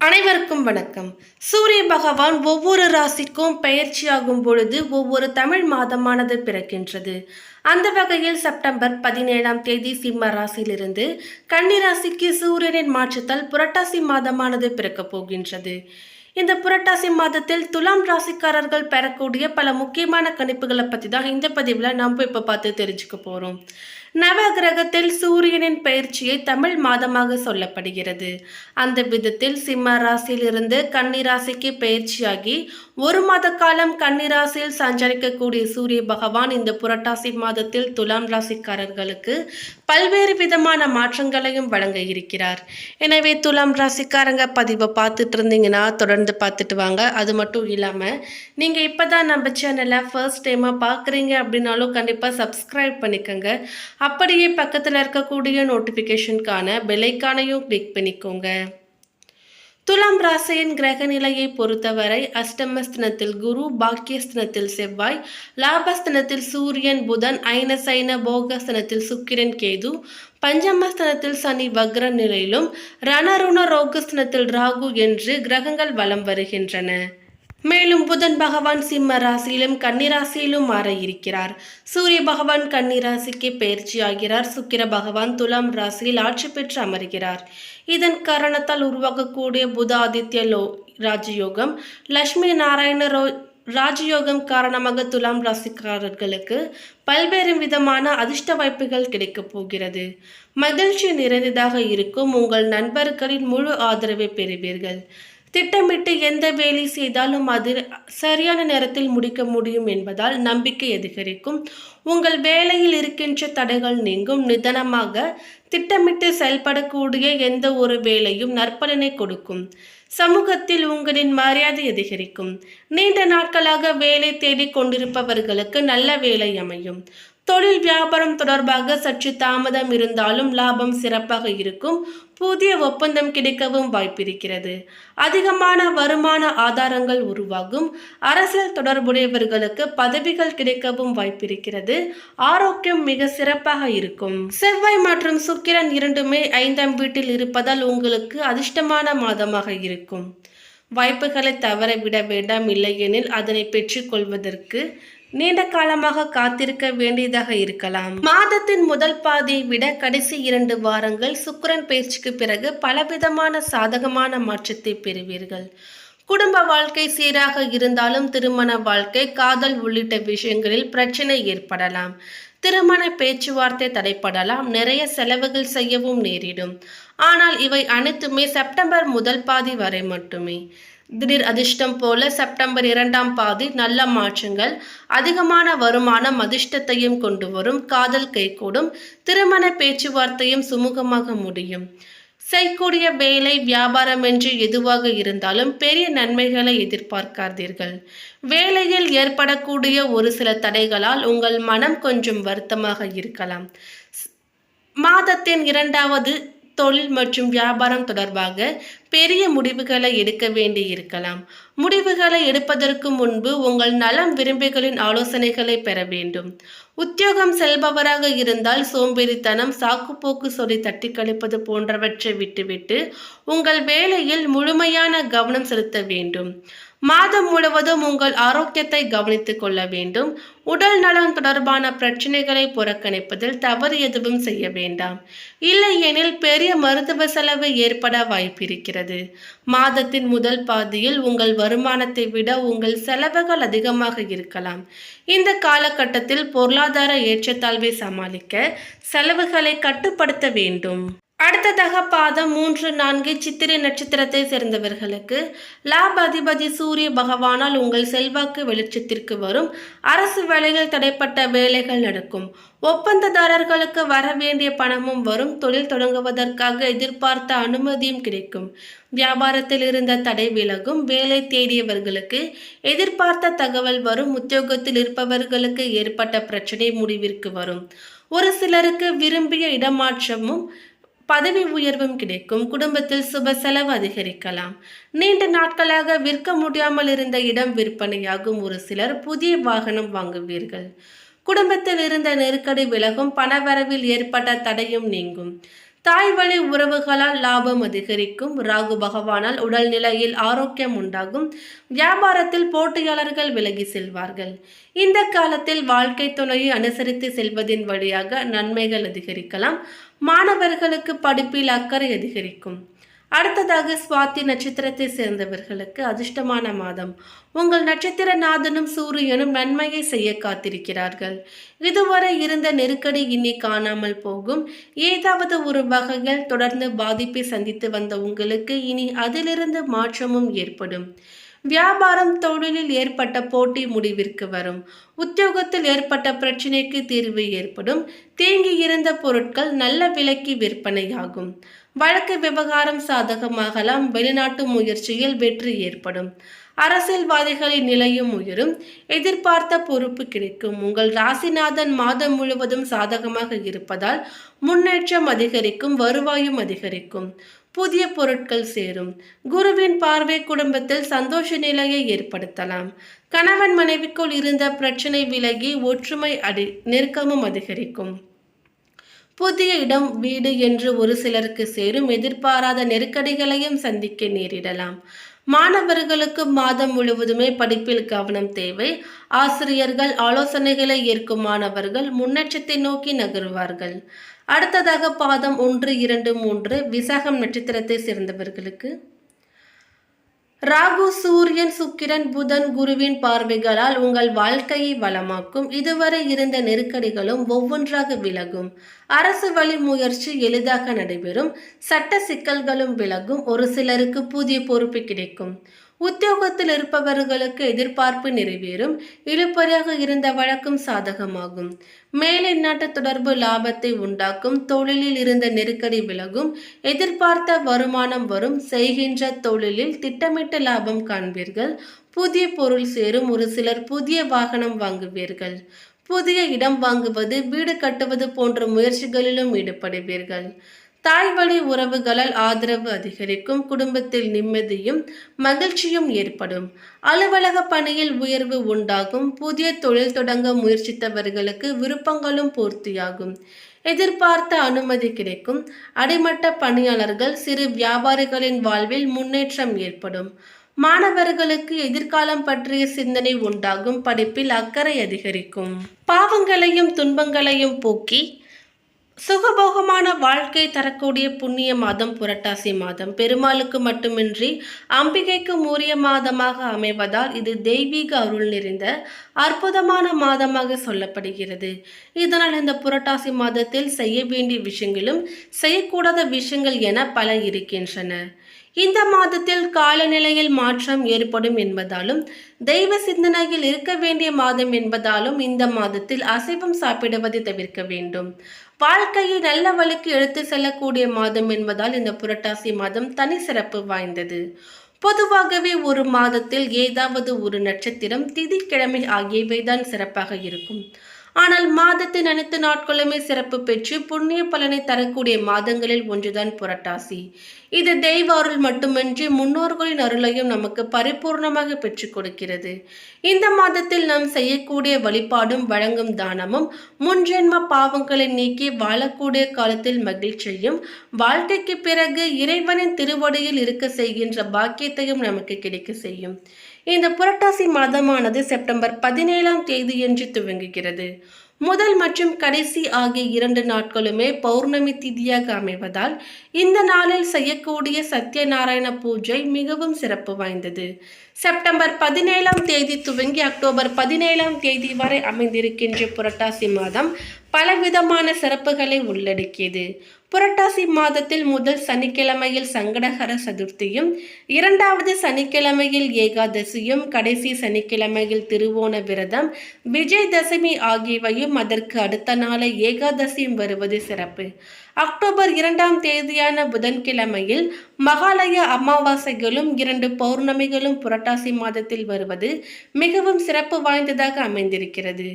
அனைவருக்கும் வணக்கம். சூரிய பகவான் ஒவ்வொரு ராசிக்கும் பெயர்ச்சியாகும் பொழுது ஒவ்வொரு தமிழ் மாதமானது பிறக்கின்றது. அந்த வகையில் செப்டம்பர் பதினேழாம் தேதி சிம்ம ராசியிலிருந்து கன்னி ராசிக்கு சூரியனின் மாற்றத்தால் புரட்டாசி மாதமானது பிறக்கப் போகின்றது. இந்த புரட்டாசி மாதத்தில் துலாம் ராசிக்காரர்கள் பெறக்கூடிய பல முக்கியமான கணிப்புகளை பற்றி தான் இந்த பதிவில் நாம் இப்போ பார்த்து தெரிஞ்சுக்க போகிறோம் நவ கிரகத்தில் சூரியனின் பயிற்சியை தமிழ் மாதமாக சொல்லப்படுகிறது. அந்த விதத்தில் சிம்ம ராசியிலிருந்து கன்னி ராசிக்கு பயிற்சியாகி ஒரு மாத காலம் கன்னிராசியில் சஞ்சரிக்கக்கூடிய சூரிய பகவான் இந்த புரட்டாசி மாதத்தில் துலாம் ராசிக்காரர்களுக்கு பல்வேறு விதமான மாற்றங்களையும் வழங்க இருக்கிறார். எனவே துலாம் ராசிக்காரங்க பதிவை பார்த்துட்டு இருந்தீங்கன்னா தொடர்ந்து பார்த்துட்டு வாங்க. அது மட்டும் இல்லாமல் நீங்கள் இப்போ தான் நம்ம சேனலை ஃபர்ஸ்ட் டைமாக பார்க்குறீங்க அப்படின்னாலும் கண்டிப்பாக சப்ஸ்கிரைப் பண்ணிக்கோங்க. அப்படியே பக்கத்தில் இருக்கக்கூடிய நோட்டிஃபிகேஷனுக்கான பெலைக்கானையும் கிளிக் பண்ணிக்கோங்க. துலாம் ராசியின் கிரக நிலையை பொறுத்தவரை அஷ்டமஸ்தனத்தில் குரு பாக்கியஸ்தனத்தில் செவ்வாய் லாபஸ்தனத்தில் சூரியன் புதன் ஐனசைன போகஸ்தனத்தில் சுக்கிரன் கேது பஞ்சமஸ்தனத்தில் சனி வக்ர நிலையிலும் ரணருண ரோகஸ்தனத்தில் ராகு என்று கிரகங்கள் வலம் வருகின்றன. மேலும் புதன் பகவான் சிம்ம ராசியிலும் கன்னிராசியிலும் மாற இருக்கிறார். சூரிய பகவான் கன்னிராசிக்கு பயிற்சி ஆகிறார். சுக்கிர பகவான் துலாம் ராசியில் ஆட்சி பெற்று அமர்கிறார். இதன் காரணத்தால் உருவாகக்கூடிய புத ஆதித்ய லோ ராஜயோகம் லட்சுமி நாராயண ரோ ராஜயோகம் காரணமாக துலாம் ராசிக்காரர்களுக்கு பல்வேறு விதமான அதிர்ஷ்ட வாய்ப்புகள் கிடைக்கப் போகிறது. மகிழ்ச்சி நிறைந்ததாக இருக்கும். உங்கள் நண்பர்களின் முழு ஆதரவை பெறுவீர்கள். திட்டமிட்டு எந்த வேலை செய்தாலும் அது சரியான நேரத்தில் முடிக்க முடியும் என்பதால் நம்பிக்கை அதிகரிக்கும். உங்கள் வேலையில் இருக்கின்ற தடைகள் நீங்கும். நிதானமாக திட்டமிட்டு செயல்படக்கூடிய எந்த ஒரு வேலையும் நற்பலனை கொடுக்கும். சமூகத்தில் உங்களின் மரியாதை அதிகரிக்கும். நீண்ட நாட்களாக வேலை தேடிக் கொண்டிருப்பவர்களுக்கு நல்ல வேலை அமையும். தொழில் வியாபாரம் தொடர்பாக சற்று தாமதம் இருந்தாலும் லாபம் சிறப்பாக இருக்கும். புதிய ஒப்பந்தம் கிடைக்கவும் வாய்ப்பிருக்கிறது. அதிகமான வருமான ஆதாரங்கள் உருவாகும். அரசியல் தொடர்புடையவர்களுக்கு பதவிகள் கிடைக்கவும் வாய்ப்பிருக்கிறது. ஆரோக்கியம் மிக சிறப்பாக இருக்கும். செவ்வாய் மற்றும் சுக்கிரன் இரண்டுமே ஐந்தாம் வீட்டில் இருப்பதால் உங்களுக்கு அதிர்ஷ்டமான மாதமாக இருக்கும். வாய்ப்புகளை தவற விட வேண்டாம் இல்லையெனில் அதனை பெற்றுக்கொள்வதற்கு நீண்ட காலமாக காத்திருக்க வேண்டியதாக இருக்கலாம். மாதத்தின் முதல் பாதியை விட கடைசி இரண்டு வாரங்கள் சுக்கரன் பயிற்சிக்கு பிறகு பலவிதமான சாதகமான மாற்றத்தை பெறுவீர்கள். குடும்ப வாழ்க்கை சீராக இருந்தாலும் திருமண வாழ்க்கை காதல் உள்ளிட்ட விஷயங்களில் பிரச்சனை ஏற்படலாம். திருமண பேச்சுவார்த்தை தடைப்படலாம் நிறைய செலவுகள் செய்யவும் நேரிடும். ஆனால் இவை அனைத்துமே செப்டம்பர் முதல் பாதி வரை மட்டுமே. திடீர் அதிர்ஷ்டம் போல செப்டம்பர் இரண்டாம் பாதி நல்ல மாற்றங்கள் அதிகமான வருமானம் அதிர்ஷ்டத்தையும் கொண்டு வரும் காதல் கைகூடும் திருமண பேச்சுவார்த்தையும் சுமூகமாக முடியும். செய்யக்கூடிய வேலை வியாபாரம் என்று எதுவாக இருந்தாலும் பெரிய நன்மைகளை எதிர்பார்க்காதீர்கள். வேலையில் ஏற்படக்கூடிய ஒரு சில தடைகளால் உங்கள் மனம் கொஞ்சம் வருத்தமாக இருக்கலாம். மாதத்தின் இரண்டாவது தொழில் மற்றும் வியாபாரம் தொடர்பாக பெரிய முடிவுகளை எடுக்க வேண்டி இருக்கலாம். முடிவுகளை எடுப்பதற்கு முன்பு உங்கள் நலம் விரும்பிகளின் ஆலோசனைகளை பெற வேண்டும். உத்தியோகம் செல்பவராக இருந்தால் சோம்பேறித்தனம் சாக்குப்போக்கு சொல்லி தட்டி கழிப்பது போன்றவற்றை விட்டுவிட்டு உங்கள் வேலையில் முழுமையான கவனம் செலுத்த வேண்டும். மாதம் முழுவதும் உங்கள் ஆரோக்கியத்தை கவனித்துக் கொள்ள வேண்டும். உடல் நலம் தொடர்பான பிரச்சனைகளை புறக்கணிப்பதில் தவறு எதுவும் செய்ய வேண்டாம். இல்லையெனில் பெரிய மருத்துவ செலவு ஏற்பட வாய்ப்பிருக்கிறது. மாதத்தின் முதல் பாதியில் உங்கள் வருமானத்தை விட உங்கள் செலவுகள் அதிகமாக இருக்கலாம். இந்த காலகட்டத்தில் பொருளாதார ஏற்றத்தாழ்வை சமாளிக்க செலவுகளை கட்டுப்படுத்த வேண்டும். அடுத்ததாக பாதம் மூன்று நான்கு சித்திரை நட்சத்திரத்தை சேர்ந்தவர்களுக்கு லாப அதிபதி சூரிய பகவானால் உங்கள் செல்வாக்கு வெளிச்சத்திற்கு வரும். அரசு வேலைகள் தடைப்பட்ட வேலைகள் நடக்கும். ஒப்பந்ததாரர்களுக்கு வர வேண்டிய பணமும் வரும். தொழில் தொடங்குவதற்காக எதிர்பார்த்த அனுமதியும் கிடைக்கும். வியாபாரத்தில் இருந்த தடை விலகும். வேலை தேடியவர்களுக்கு எதிர்பார்த்த தகவல் வரும். உத்தியோகத்தில் இருப்பவர்களுக்கு ஏற்பட்ட பிரச்சனை முடிவிற்கு வரும். ஒரு சிலருக்கு விரும்பிய இடமாற்றமும் பதவி உயர்வும் கிடைக்கும். குடும்பத்தில் சுப செலவு அதிகரிக்கலாம். நீண்ட நாட்களாக விற்க முடியாமல் இருந்த இடம் விற்பனையாகும். ஒரு சிலர் புதிய வாகனம் வாங்குவீர்கள். குடும்பத்தில் இருந்த நெருக்கடி விலகும். பணவரவில் ஏற்பட்ட தடையும் நீங்கும். தாய் வழி உறவுகளால் லாபம் அதிகரிக்கும். ராகு பகவானால் உடல்நிலையில் ஆரோக்கியம் உண்டாகும். வியாபாரத்தில் போட்டியாளர்கள் விலகி செல்வார்கள். இந்த காலத்தில் வாழ்க்கை துணையை அனுசரித்து செல்வதின் வழியாக நன்மைகள் அதிகரிக்கலாம். மாணவர்களுக்கு படிப்பில் அக்கறை அதிகரிக்கும். அடுத்ததாக சுவாத்தி நட்சத்திரத்தை சேர்ந்தவர்களுக்கு அதிர்ஷ்டமான மாதம். உங்கள் நட்சத்திர நாதனும் சூரியனும் நன்மையை செய்ய காத்திருக்கிறார்கள். இதுவரை இருந்த நெருக்கடி இனி காணாமல் போகும். ஏதாவது ஒரு வகையில் தொடர்ந்து பாதிப்பை சந்தித்து வந்த உங்களுக்கு இனி அதிலிருந்து மாற்றமும் ஏற்படும். வியாபாரம் தொழிலில் ஏற்பட்ட போட்டி முடிவிற்கு வரும். உத்தியோகத்தில் ஏற்பட்ட பிரச்சினைக்கு தீர்வு ஏற்படும். தேங்கி இருந்த பொருட்கள் நல்ல விலைக்கு விற்பனையாகும். வழக்கு விவகாரம் சாதகமாகலாம். வெளிநாட்டு முயற்சியில் வெற்றி ஏற்படும். அரசியல்வாதிகளின் நிலையும் உயரும். எதிர்பார்த்த பொறுப்பு கிடைக்கும். உங்கள் ராசிநாதன் மாதம் முழுவதும் சாதகமாக இருப்பதால் முன்னேற்றம் அதிகரிக்கும் வருவாயும் அதிகரிக்கும். புதிய பொருட்கள் சேரும். குருவின் பார்வை குடும்பத்தில் சந்தோஷ நிலையை ஏற்படுத்தலாம். கணவன் மனைவிக்குள் இருந்த பிரச்சனை விலகி ஒற்றுமை அடி நெருக்கமும் அதிகரிக்கும். புதிய இடம் வீடு என்று ஒரு சிலருக்கு சேரும். எதிர்பாராத நெருக்கடிகளையும் சந்திக்க நேரிடலாம். மாணவர்களுக்கு மாதம் முழுவதுமே படிப்பில் கவனம் தேவை. ஆசிரியர்கள் ஆலோசனைகளை ஏற்கும் மாணவர்கள் முன்னேற்றத்தை நோக்கி நகருவார்கள். அடுத்ததாக பாதம் ஒன்று இரண்டு மூன்று விசாகம் நட்சத்திரத்தை சேர்ந்தவர்களுக்கு ராகு சூரியன் சுக்கிரன் புதன் குருவின் பார்வைகளால் உங்கள் வாழ்க்கையை வளமாக்கும். இதுவரை இருந்த நெருக்கடிகளும் ஒவ்வொன்றாக விலகும். அரசு வழி முயற்சி எளிதாக நடைபெறும். சட்ட சிக்கல்களும் விலகும். ஒரு சிலருக்கு புதிய பொறுப்பு கிடைக்கும். உத்தியோகத்தில் இருப்பவர்களுக்கு எதிர்பார்ப்பு நிறைவேறும் இழுப்பறையாக இருந்த வழக்கம் சாதகமாகும். மேலை நாட்டு தொடர்பு லாபத்தை உண்டாக்கும் தொழிலில் இருந்த நெருக்கடி விலகும் எதிர்பார்த்த வருமானம் வரும் செய்கின்ற தொழிலில் திட்டமிட்ட லாபம் காண்பீர்கள் புதிய பொருள் சேரும் ஒரு சிலர் புதிய வாகனம் வாங்குவீர்கள். புதிய இடம் வாங்குவது வீடு கட்டுவது போன்ற முயற்சிகளிலும் ஈடுபடுவீர்கள். தாய்வழி உறவுகளால் ஆதரவு அதிகரிக்கும் குடும்பத்தில் நிம்மதியும் மகிழ்ச்சியும் ஏற்படும். அலுவலக பணியில் உயர்வு உண்டாகும். புதிய தொழில் தொடங்க முயற்சித்தவர்களுக்கு விருப்பங்களும் பூர்த்தியாகும். எதிர்பார்த்த அனுமதி கிடைக்கும். அடிமட்ட பணியாளர்கள் சிறு வியாபாரிகளின் வாழ்வில் முன்னேற்றம் ஏற்படும். மாணவர்களுக்கு எதிர்காலம் பற்றிய சிந்தனை உண்டாகும். படிப்பில் அக்கறை அதிகரிக்கும். பாவங்களையும் துன்பங்களையும் போக்கி சுகபோகமான வாழ்க்கை தரக்கூடிய புண்ணிய மாதம் புரட்டாசி மாதம். பெருமாளுக்கு மட்டுமின்றி அம்பிகைக்கும் மூரிய மாதமாக அமைவதால் இது தெய்வீக அருள் நிறைந்த அற்புதமான மாதமாக சொல்லப்படுகிறது. இதனால் இந்த புரட்டாசி மாதத்தில் செய்ய வேண்டிய விஷயங்களும் செய்யக்கூடாத விஷயங்கள் என பல இருக்கின்றன. இந்த மாதத்தில் காலநிலையில் மாற்றம் ஏற்படும் என்பதாலும் தெய்வ சிந்தனையில் இருக்க வேண்டிய மாதம் என்பதாலும் இந்த மாதத்தில் அசைவம் சாப்பிடுவதை தவிர்க்க வேண்டும். வாழ்க்கையை நல்ல வழிக்கு எடுத்து செல்லக்கூடிய மாதம் என்பதால் இந்த புரட்டாசி மாதம் தனி சிறப்பு வாய்ந்தது. பொதுவாகவே ஒரு மாதத்தில் ஏதாவது ஒரு நட்சத்திரம் திதிக்கிழமை ஆகியவைதான் சிறப்பாக இருக்கும். ஆனால் மாதத்தின் அனைத்து நாட்களுமே சிறப்பு பெற்று புண்ணிய பலனை தரக்கூடிய மாதங்களில் ஒன்றுதான் புரட்டாசி. இது தெய்வ அருள் மட்டுமின்றி முன்னோர்களின் அருளையும் நமக்கு பரிபூர்ணமாக பெற்றுக் கொடுக்கிறது. இந்த மாதத்தில் நாம் செய்யக்கூடிய வழிபாடும் வழங்கும் தானமும் முன்ஜென்ம பாவங்களை நீக்கி வாழக்கூடிய காலத்தில் மகிழ்ச்சியும் வாழ்க்கைக்கு பிறகு இறைவனின் திருவடியில் இருக்க செய்கின்ற பாக்கியத்தையும் நமக்கு கிடைக்க செய்யும். இந்த புரட்டாசி மாதமானது செப்டம்பர் பதினேழாம் தேதியன்று துவங்குகிறது. முதல் மற்றும் கடைசி ஆகிய இரண்டு நாட்களுமே பௌர்ணமி திதியாக அமைவதால் இந்த நாளில் செய்யக்கூடிய சத்யநாராயண பூஜை மிகவும் சிறப்பு வாய்ந்தது. செப்டம்பர் பதினேழாம் தேதி துவங்கி அக்டோபர் பதினேழாம் தேதி வரை அமைந்திருக்கின்ற புரட்டாசி மாதம் பலவிதமான சிறப்புகளை உள்ளடக்கியது. புரட்டாசி மாதத்தில் முதல் சனிக்கிழமையில் சங்கடகர சதுர்த்தியும் இரண்டாவது சனிக்கிழமையில் ஏகாதசியும் கடைசி சனிக்கிழமையில் திருவோண விரதம் விஜயதசமி ஆகியவையும் அதற்கு அடுத்த நாளை ஏகாதசியும் வருவது சிறப்பு. அக்டோபர் இரண்டாம் தேதியான புதன்கிழமையில் மகாலய அமாவாசைகளும் இரண்டு பௌர்ணமிகளும் புரட்டாசி மாதத்தில் வருவது மிகவும் சிறப்பு வாய்ந்ததாக அமைந்திருக்கிறது.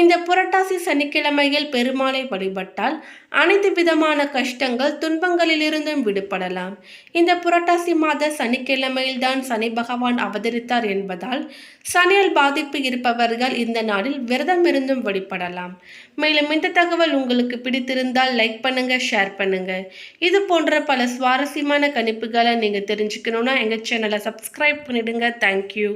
இந்த புரட்டாசி சனிக்கிழமையில் பெருமாளை வழிபட்டால் அனைத்து விதமான கஷ்டங்கள் துன்பங்களிலிருந்தும் விடுபடலாம். இந்த புரட்டாசி மாத சனிக்கிழமையில் தான் சனி பகவான் அவதரித்தார் என்பதால் சனியால் பாதிப்பு இருப்பவர்கள் இந்த நாளில் விரதம் இருந்தும் வழிபடலாம். மேலும் இந்த தகவல் உங்களுக்கு பிடித்திருந்தால் லைக் பண்ணுங்க ஷேர் பண்ணுங்க. இது போன்ற பல சுவாரஸ்யமான கணிப்புகளை நீங்கள் தெரிஞ்சுக்கணுன்னா எங்கள் சேனலை சப்ஸ்கிரைப் பண்ணிவிடுங்க தேங்க்யூ